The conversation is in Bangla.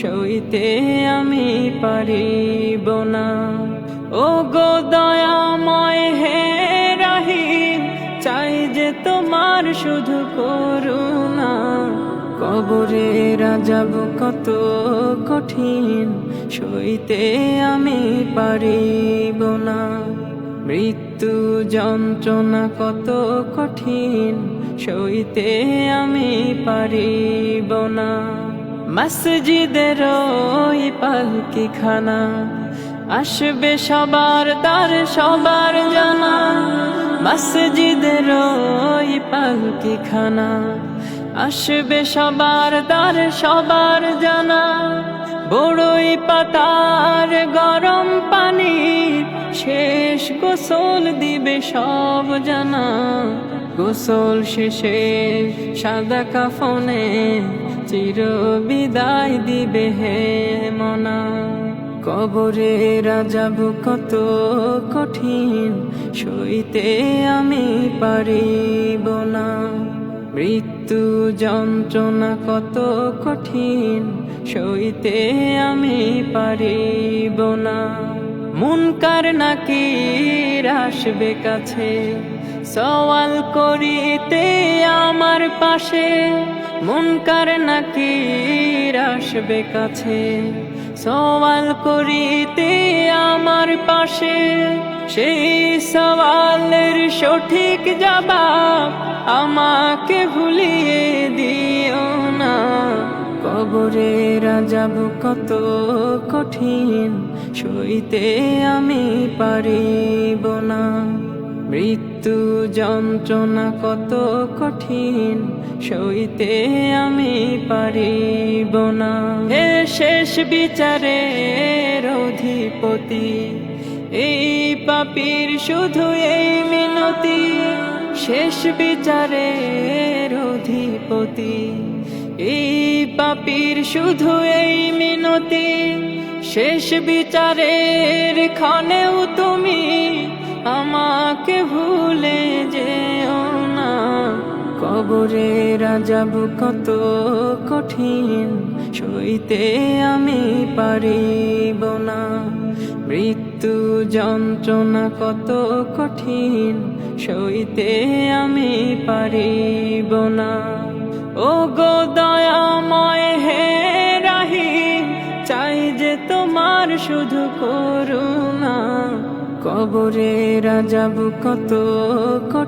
সইতে আমি পারিব না। ও গো দয়াময় হে রাহিম, চাই যে তোমার শুধু করুণা। কবরে রাজাব কত কঠিন, সইতে আমি পারিব না। মৃত্যু যন্ত্রণা কত কঠিন, সইতে আমি পারিব না। মসজিদের ওই পালকি খানা। আসবে সবার, তার সবার জানা। মসজিদের ওই পালকি খানা। আসবে সবার, তার সবার জানা। বড়ই পাতার গরম পানি, শেষ গোসল দিবে সব জানা। গোসল শেষে সাদা কাফনে চির বিদায় দিবে হে মনা। কবরে রাজাব কত কঠিন, সইতে আমি পারিব না। মৃত্যু যন্ত্রণা কত কঠিন, সইতে আমি পারিব না। মুনকার নাকি আসবে কাছে, সওয়াল করিতে আমার পাশে। মুনকার নাকি আসবে কাছে? সওয়াল করিতে আমার পাশে। সেই সওয়ালের সঠিক জবাব আমাকে ভুলিয়ে দিও না। কবরে রাজাব কত কঠিন, সইতে আমি পারিব না। মৃত্যু যন্ত্রণা কত কঠিন সইতে আমি পারিব না। হে শেষ বিচারের অধিপতি, এই পাপির শুধু এই মিনতি, শেষ বিচারের অধিপতি, এই পাপির শুধু এই মিনতি, শেষ বিচারের ক্ষণেও তুমি কবরে রাজাব কত কঠিন, সইতে আমি পারিব না। মৃত্যু যন্ত্রণা কত কঠিন, সইতে আমি পারিব না। ও গো দয়াময় হে রাহিম, চাই যে তোমার শুধু করুণা। কবরে রাজাব কত